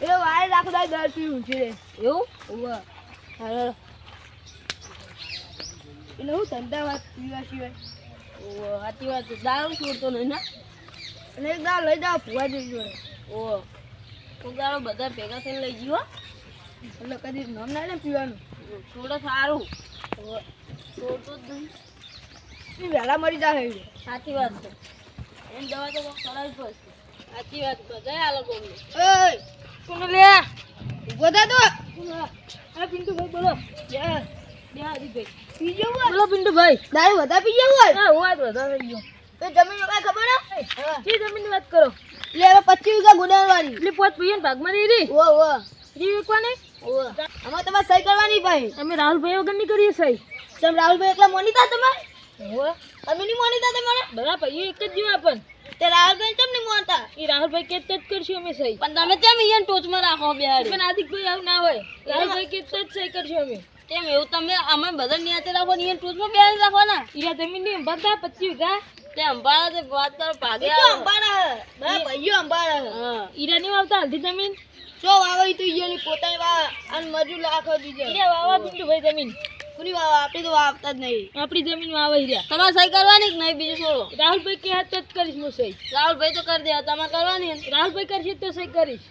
એ Y રાખો દાય દર પી ઊંચી રે એવું? ઊભા. હાલો એટલે હું ધંધા વાત પીવા સિવાય. ઓ સાચી વાત દાળ દારૂ છોડતો નહીં ને? અને એક દાવ લઈ જાવ ભૂવા જઈ જોડે. ઓ તો દારૂ બધા ભેગા થઈને લઈ જીવો. એટલે કદી નામ ના લે પીવાનું. છોડો સારું. છોડતો જ નહીં. વહેલા મરી જાય સાચી વાત છે. એમ દવા તો કોક કરાવી પડશે. સાચી વાત બધા આ લોકો કોને લે. ઊભો થા તો. આ પિન્ટુ ભાઈ બોલો. યા, બે હરીભાઈ પી જવું હોય? બોલો પિન્ટુ ભાઈ. દારૂ વધારે પી જવું હોય? હા વાત વધારે થઈ ગયો. તો જમીન નો કઈ ખબર હે. જે જમીનની વાત કરો? લે હવે પચીસ વીઘા ગુડાણ વાળી એટલે પોત પીએ ને ભાગમાં દઈ રહી ઓ ઓ ફ્રી વીકવાની? ઓ અમારે તમારે સહી કરવાની ભાઈ. અમે રાહુલભાઈ વગરની કરીએ સહી. તમે રાહુલભાઈ એકલા મોનીતા તમારે? ઓ અમે નહીં મોનીતા તમારે? બધા ભાઈઓ એક જ જીવા પણ તે રાહુલભાઈ કેમ નહીં મોનતા એ રાહુલભાઈ કે જ કરશું અમે સહી પણ તમે કેમ અહીંયા ટોચમાં રાખો બિહારી પણ આદિકભાઈ આવું ના હોય. રાહુલભાઈ કે જ સહી કરશું અમે. કેમ એવું તમે અમે બધા નિયાતે રાખો ને ટોચમાં બેહારી રાખવાના? ઈરા જમીનની અંબાતા પચીસ વીઘા તે અંબાડા તે વાત કરો ભાગે તો. ભાઈઓ હા. ઈરા ની વાવતા હલ્દી જમીન? જો વાવઈ તું ઈયોની પોતાની વા અને મજૂર લાખો દીજો ઈરા વાવા ભાઈ જમીન. કોની વાવ આપણી તો વાવતા જ નહીં. આપણી જમીન આવી રહ્યા. તમારે સહી કરવાની કે નહીં બીજું છોડો? રાહુલભાઈ કે હાથ જ કરીશ હું સહી. રાહુલભાઈ તો કરી દે તમારે કરવાની રાહુલભાઈ કરશે તો સહી કરીશ.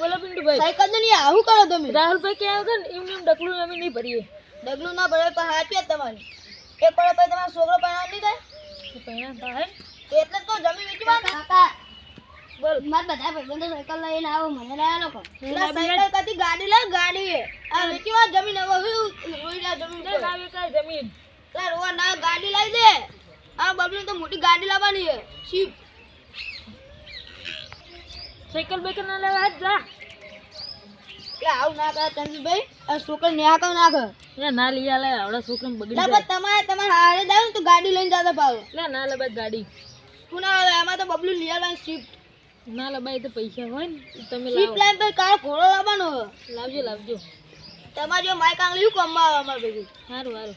બોલો સાયકલ નહીં આવું કરો તમે. રાહુલભાઈ કે આવે ને એમને એમ અમે નહીં ભરીએ. ડગલું ના ભરે પણ હાચી જ તમારી. એક પડે પછી તમારો છોકરો પણ નહીં થાય? તો પહેલા એટલે તો જમીન વેચવા કાકા બોલ. માર બધા ભાઈબંધો સાયકલ લઈને આવો મને લાયા લોકો સાયકલ કદી ગાડી લે ગાડી. આ વેચવા જમીન હવે હું રોઈ જમીન પર. ના વેચાય જમીન. લા ઓ ના ગાડી લઈ દે. આ બબલી તો મોટી ગાડી લાવવાની છે. શિપ. સાયકલ બેકર ના લેવા જા. આવું ના કરે ભાઈ આ છોકરો ને કહું ના કર લે ના લઈ આલે આવડા છોકરાને બગડી જાય. તમારે તમારે હારે જાવ તો ગાડી લઈને જાતા પાવ ના ના લબાય ગાડી. તું ના આવે એમાં તો બબલું લઈ આવવાની શીપ ના લબાય તો પૈસા હોય ને તમે લાવો. લાઈન પર કાળ ઘોડો લાવવાનો લાવજો લાવજો. તમારે જો શું કામમાં આવે અમારે ભેગું? સારું સારું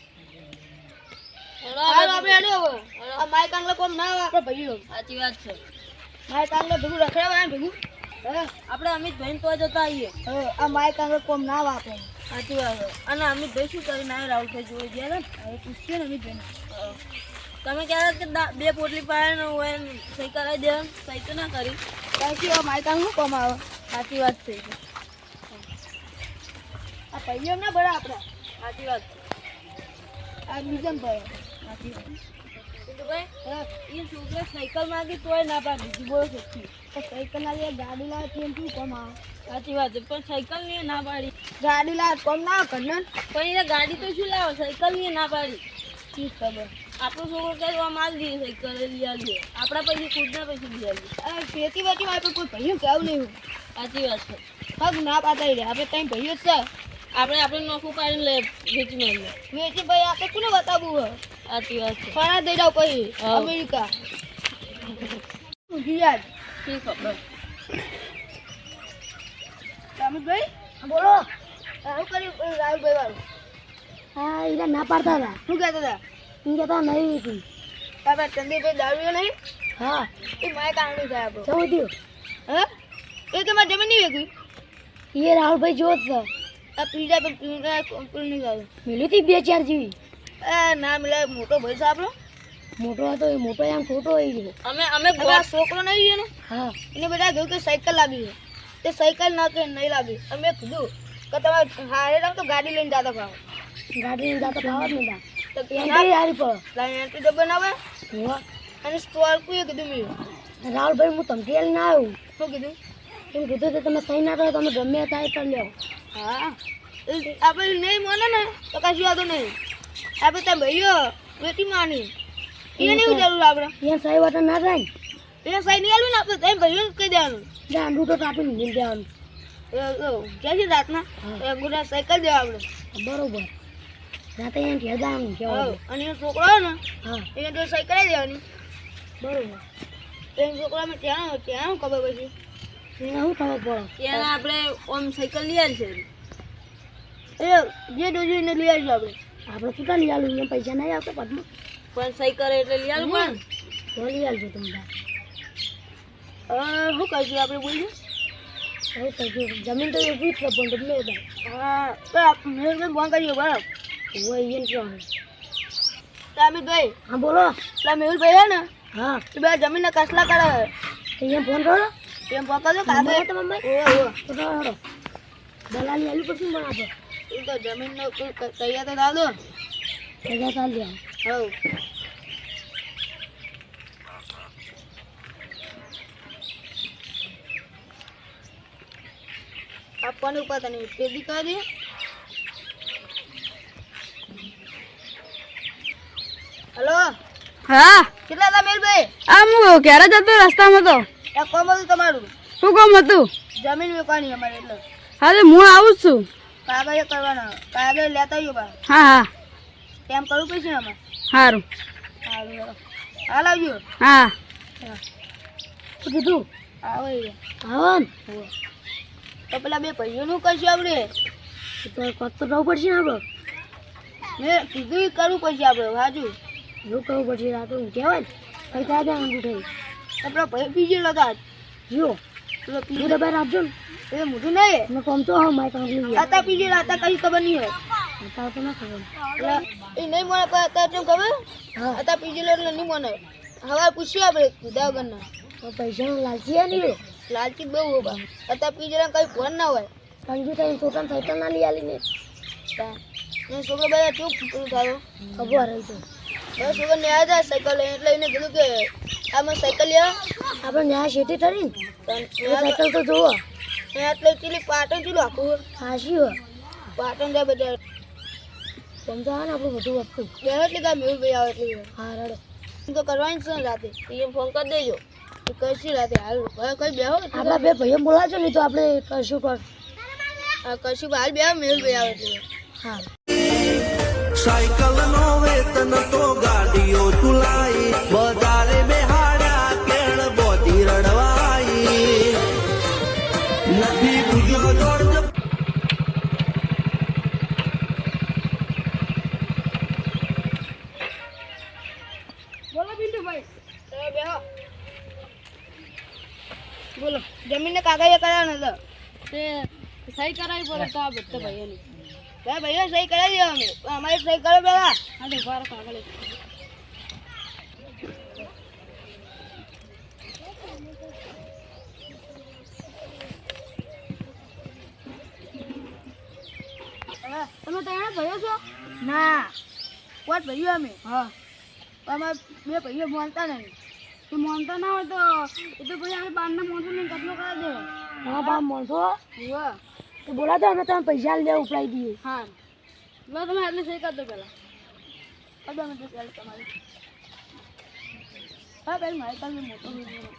હાલો આપણે હેડો આ માઈક આંગળે કોમ ના આવે. આપણે ભાઈઓ સાચી વાત છે. માઈક આંગળે ભેગું રખડાવાય ને ભેગું? હે? આપણે અમિત ભાઈ તો જતા આવીએ આ માઈક આંગળે કોમ ના આવે આપણે સાચી વાત છે. અને અમિત ભાઈ શું કરીને આવ્યો રાહુલ ભાઈ જોઈ ગયા ને. હવે પૂછીએ ને અમિતભાઈને. તમે ક્યારે કે બે પોટલી પાડે ને હોય સહી કરાવી દે સહી તો ના કરી. કારણ કે આ માઈક આંગળું કોમ આવે સાચી વાત છે. આ ભાઈઓ ના ભરા આપણે. સાચી વાત છે. આ બીજા ભરે સાચી વાત છોકરા સાયકલ માંગી તોય ના પાડી. દીધી બોલો સચ્ચી તો સાયકલ ના લે ગાડી લાવે તો શું કોમ આવે સાચી વાત છે પણ સાયકલની ના પાડી. ગાડી લાવે કોમ ના કન્નન પણ એ ગાડી તો શું લાવો? સાયકલની ના પાડી. શી ખબર? આપણો છોકરો કહે આ માલ દઈએ સાયકલ લઈ આવીએ આપણા પૈસે ખુદના પૈસે લઈ આવીએ ખેતી ખેતી માં આપણે કોઈ ભાઈઓ કેવું નહીં સાચી વાત છે. પગ ના પાતા રે આપણે ત્યાં ભાઈઓ છે. આપણે આપણે નોખું કાઢીને લે વેચી મારીએ વેચી ભાઈ આપણે કોને બતાવવું હોય? સાચી વાત છે. ફરા દઈ જાવ પછી અમેરિકા. શી ખબર? રામભાઈ બોલો. શું કર્યું રાહુલભાઈ વાળું. હા ના પાડતા હતા. શું કહેતા હતા? એ કહેતા નહીં હતી. તારા ચંદીભાઈ દાવ્યો નહીં? હા. એ મારે કારણે થાય આપણો શું થયું હે? એ તો મારે જમીન નહીં વેચી એ રાહુલભાઈ જોત છે. આ પીઝા પર કોમ્પ્યુટર નહીં ખાવું? મિલી હતી બે ચાર જેવી. એ ના મિલાય મોટો ભાઈ છે આપણો. મોટો હતો એ મોટો આમ ખોટો હોય ગયો અમે અમે ગોવા છોકરો નહીં છે ને? હા. એને બધા કહ્યું કે સાયકલ લાવી છે. તે સાયકલ ના કે નહીં લાવી અમે કીધું કે તમે હારે તો ગાડી લઈને જાતો ભાવ ગાડી લઈને જાતો ભાવ જ નતા તો એન્ટ્રી હારી પર એન્ટ્રી તો બનાવે? હોવા. અને કોઈ કીધું મેં. રાહુલભાઈ હું ધમકી ના આવ્યો શું કીધું? એમ કીધું કે તમે સહી ના કરો તમે ગમે થાય લ્યો હા. આપણે નહીં માને ને તો કશું વાંધો નહીં. આપણે ત્યાં ભાઈઓ વેટી માની. એને નહીં જરૂર આપણે અહીંયા સહી વાટા ના થાય ને? એને સાઈ નહીં આલવી ને આપણે ત્યાં ભાઈઓ કહી દેવાનું. ગાંડું તો કાપીને નીકળી દેવાનું ક્યાં છે રાતના. ગુજરાત સાયકલ દેવા આપણે. બરોબર. રાતે જવાનું હા. કહેવાનું અને એનો છોકરો ને હા. એને તો સહી જ દેવાની. બરોબર. એનો છોકરો અમે ત્યાં ત્યાં ખબર પછી? એને શું ખબર પડે? ત્યાં આપણે ઓમ સાયકલ લઈ આવી છે એ જે ડોજી એને લઈ આવીશું આપણે. આપણે છૂટા લઈ આવું એમ પૈસા નહીં આવતા પદમાં પણ સહી એટલે લઈ આવવું તો લઈ આવજો તમે. શું કહીશું આપણે બોલીએ? જમીન તો એવું જ પણ હા તો મેહુલભાઈ ફોન કર્યો બરાબર. હોય અહીંયા ક્યાં અમિતભાઈ હા બોલો. પેલા મેહુલભાઈ હે ને હા. એ બધા જમીનના કસલા કરે અહીંયા ફોન કરો. એમ પકડો કાગળ તો મમ્મી. ઓ ઓ તો દલાલી આલુ પછી આપો એ તો જમીન નો તૈયાર તો દાદો તૈયાર ચાલી દે હવ. આપવાનું પતા નહીં તે કરી હલો? હા? કેટલા હતા મેલભાઈ આમ હું ક્યારે જતો રસ્તામાં તો? એક કોમ હતું તમારું? શું કોમ હતું? જમીન વેચવાની અમારે એટલે. હા હું આવું જ છું. કાગળ કરવાના. કાગળ લેતા આવ્યો બા. હા હા. કેમ કરવું પડશે અમારે સારું હારું. હાલ આવજો. હા. કીધું? આવે એ. આવો ને તો પેલા બે ભાઈઓનું કરશું આપણે. તો કરતો જવું પડશે ને આપણે મેં કીધું કરવું પડશે આપણે હાજુ. એવું કહું પડશે રાતે હું કહેવાય ભાઈ કઈ ત્યાં ઊંધું થઈ. આપણા ભાઈ પીજે લગા જો પેલો પીજે દબાઈ રાખજો ને. એ મોટું નહીં. મેં કોમ તો હા મારી ગયા. આતા પીજે આતા કઈ ખબર નહીં હોય. આતા તો ના ખબર. એ નહીં મને પણ અત્યારે કેમ ખબર? હા. આતા પીજે એટલે નહીં મને હવે પૂછ્યું આપણે કીધા વગરના પૈસા લાલચી નહીં લાલચી બહુ હોય અત્યારે પીજે કઈ ફોન ના હોય. કંજુ તો છોકરા સાયકલ ના લઈ આલી ને. છોકરો બધા ચૂપ થયો ખબર રહી તો. હવે વગર ને આવ્યા હતા સાયકલ લઈને એટલે એને કીધું કે આમાં સાયકલ લેવા આપણે ન્યા શેઠી ઠરી સાયકલ તો જોવો એટલે ચીલી પાટણ ચીલું આખું ખાસી હોય. પાટણ જાય બધા. સમજાવે ને આપણું બધું વસ્તુ. બે એટલે કાંઈ મેળ ભાઈ આવે એટલે. હા રડો. તો કરવાની છે રાતે. એ ફોન કરી દેજો. કરશું રાતે. હાલ કઈ બેહો આપણા બે ભાઈઓ બોલાવજો નહીં તો આપણે કરશું કર કરશું હાલ બે મેળ ભાઈ આવે એટલે. હા. સાયકલ નો વેતન તો ગાડીઓ ચુલાઈ બજારે બેહાડા કેળ બોધી રડવાઈ. નથી બુજ્યો જોડ બોલો તમે બેહો. બોલો. જમીનને કાગળિયા કરાવવાના હતા. તે સહી કરાવી પડે તો આ બધા ભાઈઓની. બે ભાઈઓ સહી કરાવી દેવા અમે. અમારી સહી કરો પેલા. હા તો કાગળ તમે ત્રણે ભાઈઓ છો? ના. પાંચ ભાઈઓ અમે? હા. અમારે બે ભાઈઓ માનતા નહીં. તું માનતા ના હોય તો એ તો પછી આપણે બહારના માણસોને કતલો કરી દેવો? હા બા મળશો. વાહ તો બોલાવજો અમે તમે પૈસા લે ઉપડાઈ દઈએ. હા. લો તમે એટલે સહી કરી દો પહેલાં અમે મિનિટ ચાલે તમારે. હા બેન મારી પાસે મોટો વીડિયો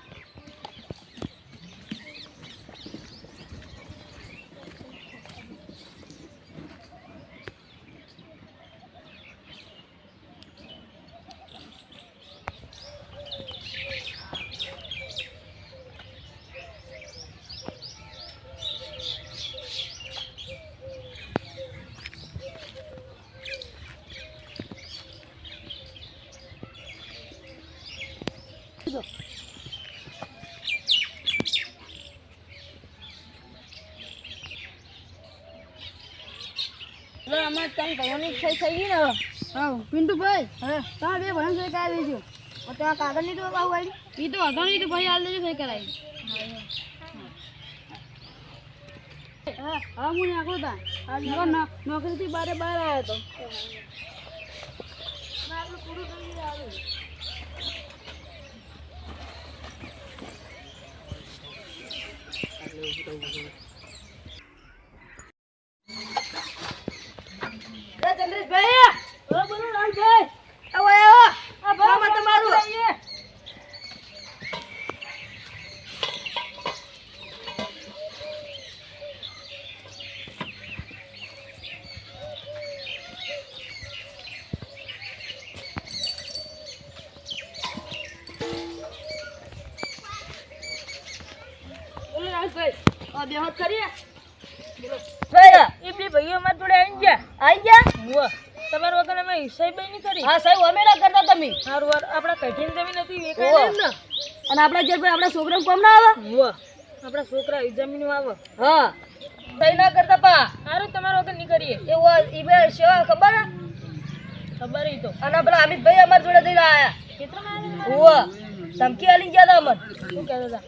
ત્રણ ભાઈઓની થઈ થઈ ગઈ ને? હા પિન્ટુભાઈ હા. તમે બે ભાઈઓ સહી કરાવી દેજો. ત્યાં કાગળ નહીં તો બહુ આવી? એ તો હતો નહીં તો ભાઈ હાલ દેજો સહી કરાવી. હા. હા હું નાખું તા નોકરીથી બારે બહાર આવ્યો તો ચંદ્રેશભાઈ બોલો લાલભાઈ આવો આવો આ ભાવમાં તમારું બોલો રાજભાઈ આ કરીએ એ બે ભાઈઓ અમારા જોડે આવી ગયા. આવી ગયા? તમારા વગર અમે હિસાબ નહીં કરી. હા સાહેબ અમે ના કરતા તમે. સારું વાર આપણા કઠિન જમીન હતી વેકાઈ ને. અને આપણા જે ભાઈ આપણા છોકરા કોમ ના આવે? આપણા છોકરા જમીન આવે. હા. તઈ ના કરતા પા. સારું તમારા વગર નહીં કરીએ. એવું ઈ બે સેવા ખબર? ખબર ઈ તો. અને પેલા અમિતભાઈ અમારા જોડે કેટલા ઉવ્વ. ધમકી આલી ગયા હતા અમર શું કહેતા હતા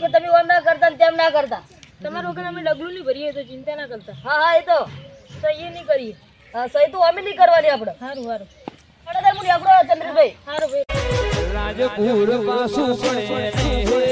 કે તમે ઓમ ના કરતા ને તેમ ના કરતા. તમારા વગર અમે ડગલું નહીં ભરીએ તો ચિંતા ના કરતા. હા હા એ તો. સહી નહીં કરીએ. હા સહી તો અમે નહીં કરવાની આપણે. સારું સારું આપણે ચંદ્રભાઈ. સારું ભાઈ. રાજપુર પાસું પડે